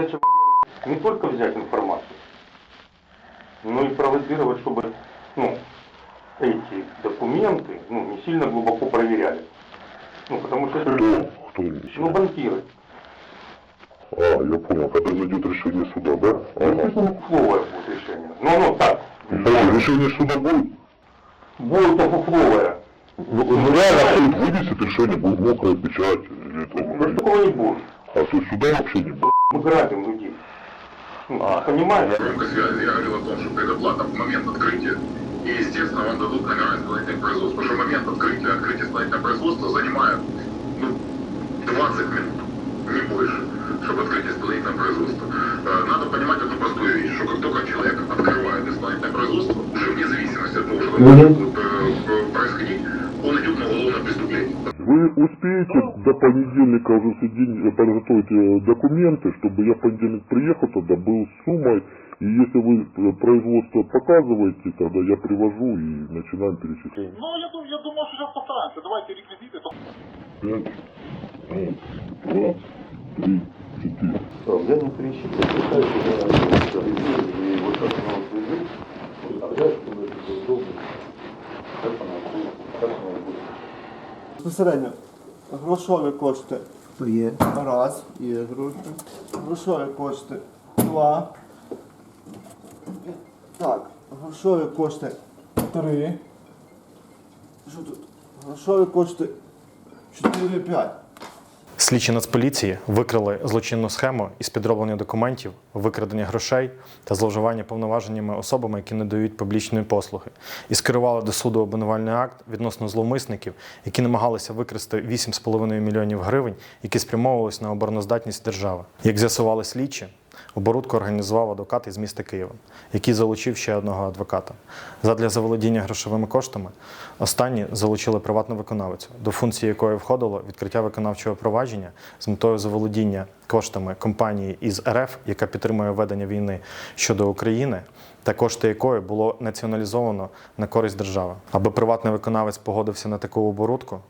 Задача не только взять информацию, но и провоцировать, чтобы ну, эти документы ну, не сильно глубоко проверяли. Ну, потому что это Кто? Кто ну, банкиры. А, я понял, когда зайдет решение суда, да? Ну, Ага. это фуфловое будет решение. Ну, оно так. Да, решение суда будет? Будет фуфловое. Ну, ну реально суд вынесет решение, будет мокрая печать. Или это, Но такого не будет. А то есть суда вообще не будет. Мы грабим людей. Ну, понимаете? Громкой связи я говорил о том, что предоплата в момент открытия. И, естественно, вам дадут номера исполнительных производств. Потому что момент открытия, открытие исполнительного производства занимает ну, 20 минут, не больше, чтобы открыть исполнительное производство. Э, Надо понимать одну простую вещь, что как только человек открывает исполнительное производство, уже вне зависимости от того, что там будет успеете до понедельника уже соединить, подготовить э, документы, чтобы я в понедельник приехал туда, был с суммой, и если вы э, производство показываете, тогда я привожу и начинаем перечисление. Ну, я, думаю, я думаю, что сейчас постараемся. Давайте реквизиты. то- Пять, раз, два, три, четыре. Я не пересчитываю, считаю, что я и вот так оно связать, представляю, чтобы это было удобно. Как оно будет, как оно будет. Безпосередньо грошові кошти Є. раз, є гроші. Грошові кошти два. Так, грошові кошти три. Що тут? Грошові кошти 4-5. Слідчі Нацполіції викрили злочинну схему із підроблення документів, викрадення грошей та зловживання повноваженнями особами, які не дають публічної послуги, і скерували до суду обвинувальний акт відносно зловмисників, які намагалися викрасти 8,5 мільйонів гривень, які спрямовувалися на обороноздатність держави. Як з'ясували слідчі, оборудку організував адвокат із міста Києва, який залучив ще одного адвоката. Задля заволодіння грошовими коштами останні залучили приватну виконавицю, до функції якої входило відкриття виконавчого провадження з метою заволодіння коштами компанії із РФ, яка підтримує ведення війни щодо України. Та кошти якої було націоналізовано на користь держави. Аби приватний виконавець погодився на таку оборудку,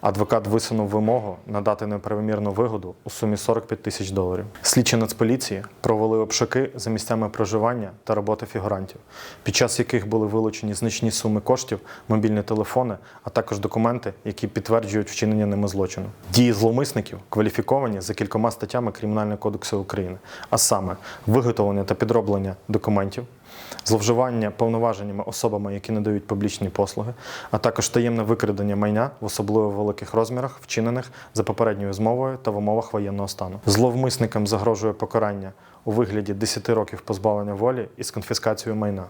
Адвокат висунув вимогу надати неправомірну вигоду у сумі 45 тисяч доларів. Слідчі Нацполіції провели обшуки за місцями проживання та роботи фігурантів, під час яких були вилучені значні суми коштів, мобільні телефони, а також документи, які підтверджують вчинення ними злочину. Дії зловмисників кваліфіковані за кількома статтями Кримінального кодексу України, а саме виготовлення та підроблення документів, зловживання повноваженнями особами, які надають публічні послуги, а також таємне викрадення майна в особливо великих розмірах, вчинених за попередньою змовою та в умовах воєнного стану. Зловмисникам загрожує покарання у вигляді 10 років позбавлення волі із конфіскацією майна.